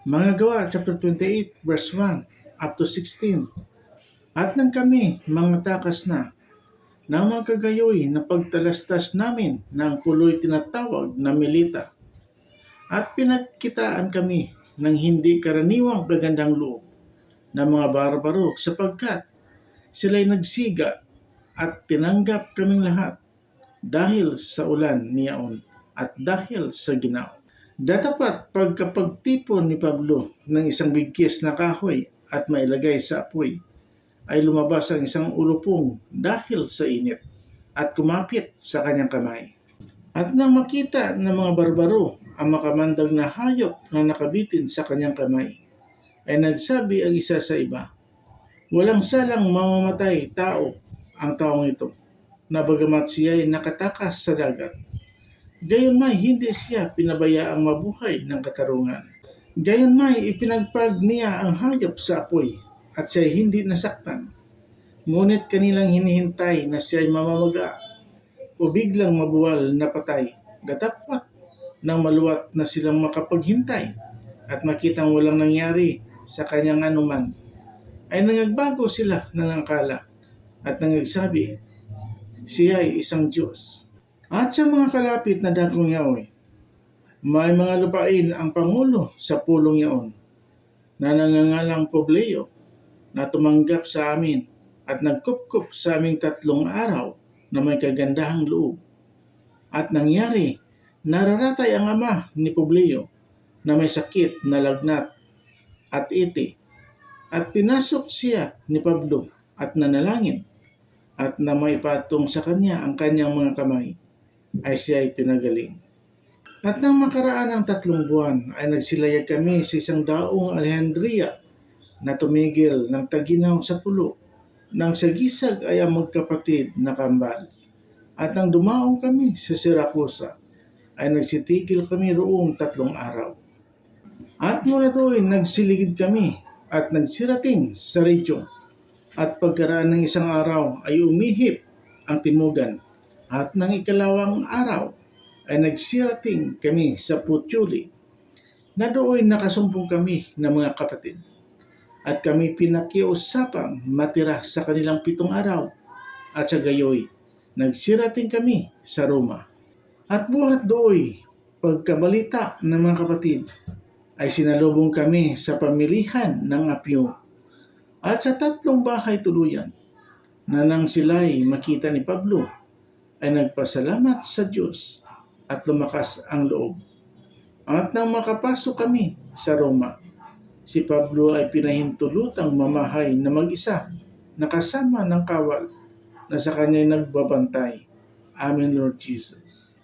Mga gawa, chapter 28, verse 1 up to 16. At nang kami, mga takas na, na mga kagayoy na pagtalastas namin ng puloy tinatawag na milita. At pinagkitaan kami ng hindi karaniwang kagandang loob ng mga barbaro sapagkat sila'y nagsiga at tinanggap kaming lahat dahil sa ulan niyaon at dahil sa ginaw. Datapat pagkapagtipon ni Pablo ng isang bigkis na kahoy at mailagay sa apoy, ay lumabas ang isang ulupong dahil sa init at kumapit sa kanyang kamay. At nang makita ng mga barbaro ang makamandag na hayop na nakabitin sa kanyang kamay, ay nagsabi ang isa sa iba, Walang salang mamamatay tao ang taong ito, na bagamat siya ay nakatakas sa dagat. Gayon may hindi siya pinabayaang mabuhay ng katarungan. Gayon may ipinagpag niya ang hayop sa apoy at siya hindi nasaktan. Ngunit kanilang hinihintay na siya ay mamamaga o biglang mabuwal na patay. Datapat nang maluwat na silang makapaghintay at makitang walang nangyari sa kanyang anuman, ay nangagbago sila ng angkala at nangagsabi, siya ay isang Diyos. At sa mga kalapit na dakong yaoy, may mga lupain ang Pangulo sa pulong yaon na nangangalang Pobleo na tumanggap sa amin at nagkupkup sa aming tatlong araw na may kagandahang loob. At nangyari, nararatay ang ama ni Pobleo na may sakit na lagnat at iti. At pinasok siya ni Pablo at nanalangin at na may patong sa kanya ang kanyang mga kamay ay siya ay pinagaling. At nang makaraan ng tatlong buwan ay nagsilayag kami sa isang daong Alejandria na tumigil ng taginaw sa pulo nang sa gisag ay ang magkapatid na kambal. At nang dumaong kami sa Siracusa ay nagsitigil kami roong tatlong araw. At mula doon nagsiligid kami at nagsirating sa Regyo. At pagkaraan ng isang araw ay umihip ang timugan. At nang ikalawang araw ay nagsirating kami sa Putyuli na doon nakasumpong kami ng mga kapatid. At kami pinakiusapang matira sa kanilang pitong araw at sa gayoy nagsirating kami sa Roma. At buhat doon pagkabalita ng mga kapatid ay sinalubong kami sa pamilihan ng Apio at sa tatlong bahay tuluyan na nang sila'y makita ni Pablo ay nagpasalamat sa Diyos at lumakas ang loob. At nang makapasok kami sa Roma, si Pablo ay pinahintulutang mamahay na mag-isa na kasama ng kawal na sa kanya nagbabantay. Amen, Lord Jesus.